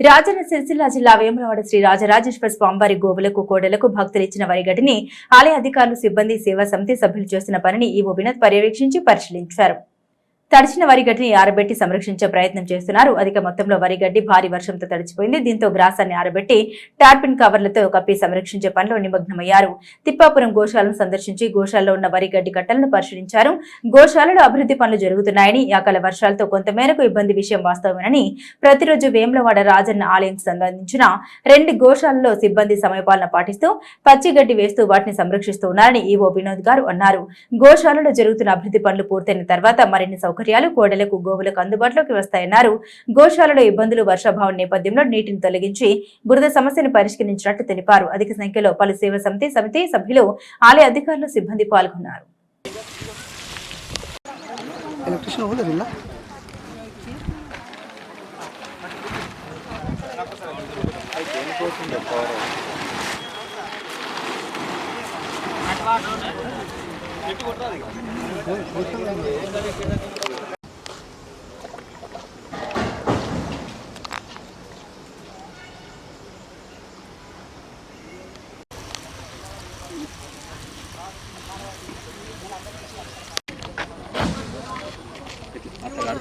రాజన్న సిరిసిల్ల జిల్లా వేములవాడ శ్రీ రాజరాజేశ్వర స్వామివారి గోవులకు కోడలకు భక్తులు ఇచ్చిన వరిగటిని ఆలయ అధికారులు సిబ్బంది సేవా సమితి సభ్యులు చేస్తున్న పనిని ఈవో వినోద్ పర్యవేక్షించి పరిశీలించారు. తడిచిన వరిగడ్డిని ఆరబెట్టి సంరక్షించే ప్రయత్నం చేస్తున్నారు. అధిక మొత్తంలో వరిగడ్డి భారీ వర్షంతో తడిచిపోయింది. దీంతో గ్రాసాన్ని ఆరబెట్టి టార్పిన్ కవర్లతో కప్పి సంరక్షించే పనిలో నిమగ్నమయ్యారు. తిప్పాపురం గోశాలను సందర్శించి గోశాలలో ఉన్న వరిగడ్డి కట్టలను పరిశీలించారు. గోశాలలో అభివృద్ధి పనులు జరుగుతున్నాయని అకాల వర్షాలతో కొంతమేరకు ఇబ్బంది విషయం వాస్తవమేనని ప్రతిరోజు వేములవాడ రాజన్న ఆలయం సంబంధించిన రెండు గోశాలలో సిబ్బంది సమయపాలన పాటిస్తూ పచ్చిగడ్డి వేస్తూ వాటిని సంరక్షిస్తూ ఉన్నారని ఈవో వినోద్ గారు అన్నారు. గోశాలలో జరుగుతున్న అభివృద్ధి పనులు పూర్తయిన తర్వాత మరిన్ని సౌకర్యాలు కోడలకు గోవులకు అందుబాటులోకి వస్తాయన్నారు. గోశాలలో ఇబ్బందులు వర్షాభావం నేపథ్యంలో నీటిని తొలగించి బురద సమస్యను పరిష్కరించినట్లు తెలిపారు. అధిక సంఖ్యలో పలు సేవ సమితి సమితి సభ్యులు ఆలయ అధికారులు సిబ్బంది పాల్గొన్నారు. పెట్టుకుంటారు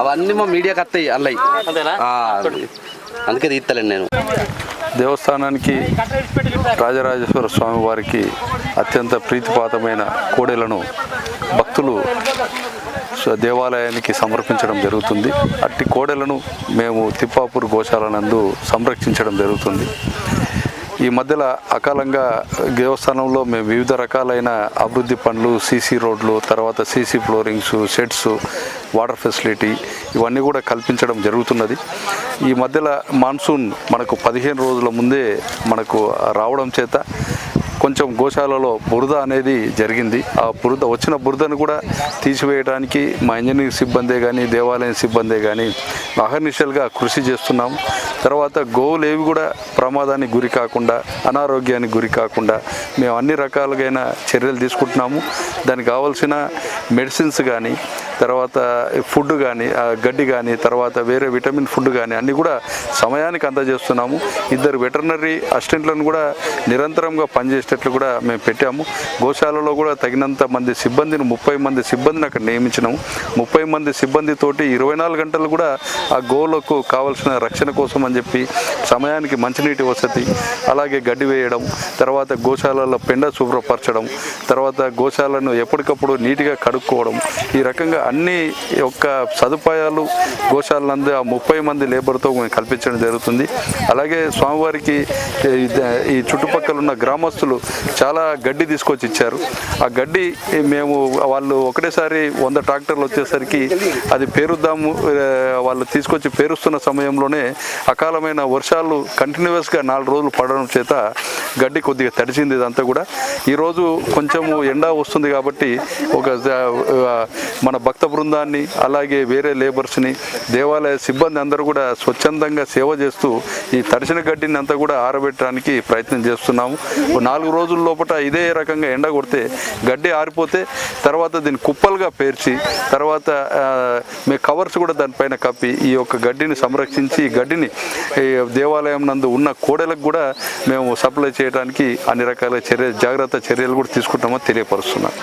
అవన్నీ మా మీడియాకి వస్తాయి అల్లయి. అందుకే తీస్తలేను నేను. దేవస్థానానికి రాజరాజేశ్వర స్వామి వారికి అత్యంత ప్రీతిపాతమైన కోడెలను భక్తులు దేవాలయానికి సమర్పించడం జరుగుతుంది. అట్టి కోడెలను మేము తిప్పాపూర్ గోశాల నందు సంరక్షించడం జరుగుతుంది. ఈ మధ్యలో అకాలంగా దేవస్థానంలో మేము వివిధ రకాలైన అభివృద్ధి పనులు సీసీ రోడ్లు తర్వాత CC floorings sheds water facility ఇవన్నీ కూడా కల్పించడం జరుగుతున్నది. ఈ మధ్యలో మాన్సూన్ మనకు పదిహేను రోజుల ముందే మనకు రావడం చేత కొంచెం గోశాలలో బురద అనేది జరిగింది. ఆ బురద వచ్చిన బురదను కూడా తీసివేయడానికి మా ఇంజనీరింగ్ సిబ్బందే కానీ దేవాలయం సిబ్బందే కానీ అహర్నిశలుగా కృషి చేస్తున్నాము తర్వాత గోవులు ఏవి కూడా ప్రమాదానికి గురి కాకుండా అనారోగ్యానికి గురి కాకుండా మేము అన్ని రకాలుగైన చర్యలు తీసుకుంటున్నాము. దానికి కావాల్సిన మెడిసిన్స్ కానీ తర్వాత ఫుడ్ కానీ ఆ గడ్డి కానీ తర్వాత వేరే విటమిన్ ఫుడ్ కానీ అన్నీ కూడా సమయానికి అందజేస్తున్నాము. ఇద్దరు వెటర్నరీ అసిస్టెంట్లను కూడా నిరంతరంగా పనిచేసేటట్లు కూడా మేము పెట్టాము. గోశాలలో కూడా తగినంత మంది సిబ్బందిని ముప్పై మంది సిబ్బందిని అక్కడ నియమించినాము. ముప్పై మంది సిబ్బందితోటి ఇరవై నాలుగు గంటలు కూడా ఆ గోవులకు కావలసిన రక్షణ కోసం అని చెప్పి సమయానికి మంచినీటి వసతి అలాగే గడ్డి వేయడం తర్వాత గోశాలలో పెండ శుభ్రపరచడం తర్వాత గోశాలను ఎప్పటికప్పుడు నీట్గా కడుక్కోవడం ఈ రకంగా అన్ని యొక్క సదుపాయాలు గోశాలందు ఆ ముప్పై మంది లేబర్తో కల్పించడం జరుగుతుంది. అలాగే స్వామివారికి ఈ చుట్టుపక్కల ఉన్న గ్రామస్తులు చాలా గడ్డి తీసుకొచ్చి ఇచ్చారు. ఆ గడ్డి మేము వాళ్ళు ఒకటేసారి వంద ట్రాక్టర్లు వచ్చేసరికి అది పేరుద్దాము వాళ్ళు తీసుకొచ్చి పేరుస్తున్న సమయంలోనే అకాలమైన వర్షాలు కంటిన్యూస్గా నాలుగు రోజులు పడడం చేత గడ్డి కొద్దిగా తడిచింది ఇదంతా కూడా. ఈరోజు కొంచెము ఎండ వస్తుంది కాబట్టి ఒక మన భక్త బృందాన్ని అలాగే వేరే లేబర్స్ని దేవాలయ సిబ్బంది అందరూ కూడా స్వచ్ఛందంగా సేవ చేస్తూ ఈ తడిసిన గడ్డిని అంతా కూడా ఆరబెట్టడానికి ప్రయత్నం చేస్తున్నాము. నాలుగు రోజుల లోపల ఇదే రకంగా ఎండ కొడితే గడ్డి ఆరిపోతే తర్వాత దీన్ని కుప్పలుగా పేర్చి తర్వాత మీ కవర్స్ కూడా దానిపైన కప్పి ఈ యొక్క గడ్డిని సంరక్షించి ఈ గడ్డిని దేవాలయం నందు ఉన్న కోడెలకు కూడా మేము సప్లై చేయడానికి అన్ని రకాల చర్య జాగ్రత్త చర్యలు కూడా తీసుకుంటామని తెలియపరుస్తున్నాం.